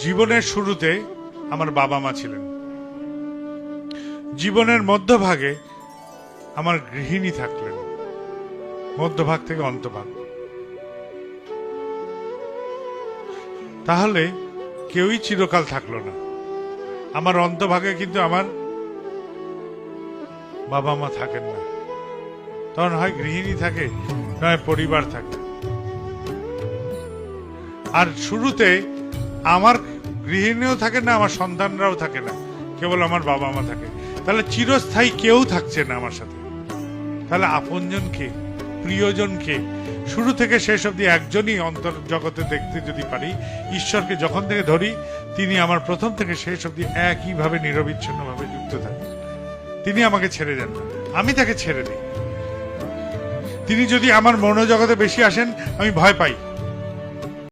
জীবনের শুরুতে আমার বাবা মা ছিলেন। জীবনের মধ্যভাগে আমার গৃহিণী থাকলেন। মধ্যভাগ থেকে অন্তভাগ। তাহলে কেউই চিরকাল থাকল না। আমার অন্তভাগে কিন্তু আমার বাবা মা থাকেন না। তখন হয় গৃহিণী থাকে, নয় পরিবার থাকে। আর শুরুতে আমার গৃহিণীও থাকে না, আমার সন্তানরাও থাকে না, কেবল আমার বাবা মা থাকে। তাহলে চিরস্থায়ী কেউ থাকছে না আমার সাথে। তাহলে আপনজন কে? প্রিয়জন কে? শুরু থেকে শেষ অবধি একজনই অন্তর জগতে দেখতে যদি পারি, ঈশ্বরকে যখন থেকে ধরি, তিনি আমার প্রথম থেকে শেষ অবধি একইভাবে নিরবিচ্ছিন্নভাবে যুক্ত থাকেন। তিনি আমাকে ছেড়ে যান আমি তাকে ছেড়ে দিই। তিনি যদি আমার মনোজগতে বেশি আসেন, আমি ভয় পাই।